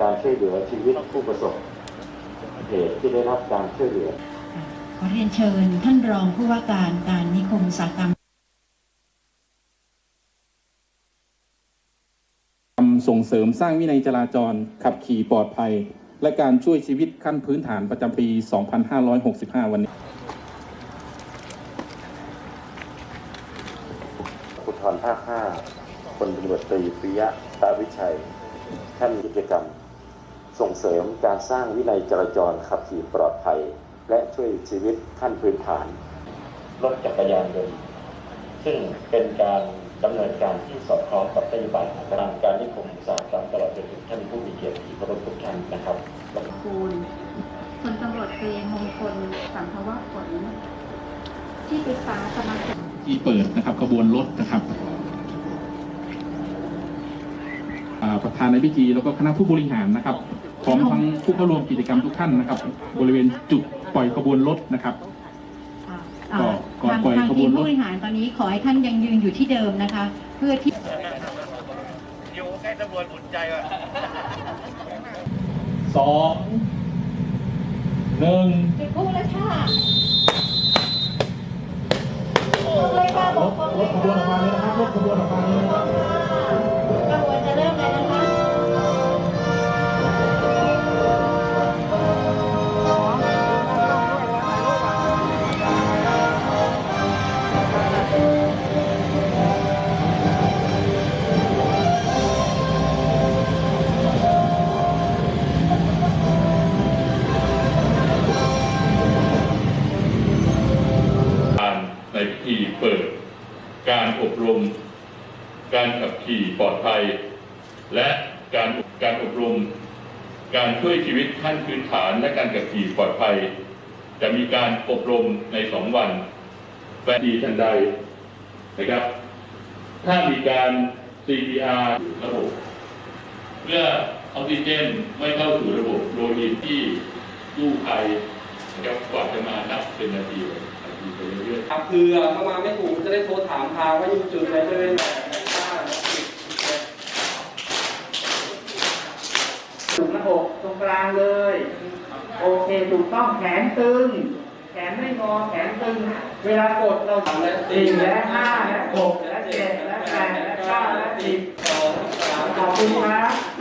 การช่วยเหลือชีวิตผู้ประสบเหตุที่ได้รับการช่วยเหลือ ขอเรียนเชิญท่านรองผู้ว่าการการนิคมอุตสาหกรรมทำส่งเสริมสร้างวินัยจราจร ขับขี่ปลอดภัย และการช่วยชีวิตขั้นพื้นฐานประจำปี 2565 วันนี้ภูธรภาค5คนตำรวจตรีปิยะตาวิชัย ท่านกิจกรรม ส่งเสริมการสร้างวินัยจราจรขับขี่ปลอดภัย และช่วยชีวิตขั้นพื้นฐาน รถจักรยานยนต์ซึ่งเป็นการดำเนินการที่สอดคล้องกับนโยบายของทางการนิคมอุตสาหกรรมตลอดจนถึงท่านผู้มีเกียรติที่เคารพทุกท่านนะครับคูณพลตำรวจตรีมงคลสัมภวะผลที่ปรึกษาสมาคมที่เปิดนะครับขบวนรถนะครับอ่า ประธานในพิธีแล้วก็คณะผู้บริหารนะครับพร้อมทั้งผู้เข้าร่วมกิจกรรมทุกท่านนะครับ บริเวณจุดปล่อยขบวนรถนะครับอ่าก็ก่อนทางปล่อยทางขบทีวนมรถผู้บริหารตอนนี้ขอให้ท่านยังยืนอยู่ที่เดิมนะคะ เพื่อที่อยู่ใกล้ตำรวจอุ่นใจว่ะสองหนึ่งจุดพูดแล้วค่ะรถรถขบวนออกมาเลยนะครับรถขบวนออกมาเลยนะครับ ปิด การอบรม การขับขี่ปลอดภัย และการการอบรม การช่วยชีวิตขั้นพื้นฐานและการขับขี่ปลอดภัย จะมีการอบรมในสองวันแฟนดีทันใดนะครับ ถ้ามีการ CPR ระบบเพื่อออกซิเจนไม่เข้าสู่ระบบโลหิตที่กู้ภัยนะครับกว่าจะมานับเป็นนาทีนาที ไปเรื่อยๆครับเผื่อเข้ามาไม่ถูกจะได้โทรถามทางว่าอยู่จุดไหนบริเวณไหนด้านหน้าถูกหน้าอกตรงกลางเลย โอเคถูกต้องแขนตึง แขนไม่งอแขนตึง เวลากดเราและสี่และห้าและหกและเจ็ดและแปดและเก้าและสิบสองสามขอบคุณครับ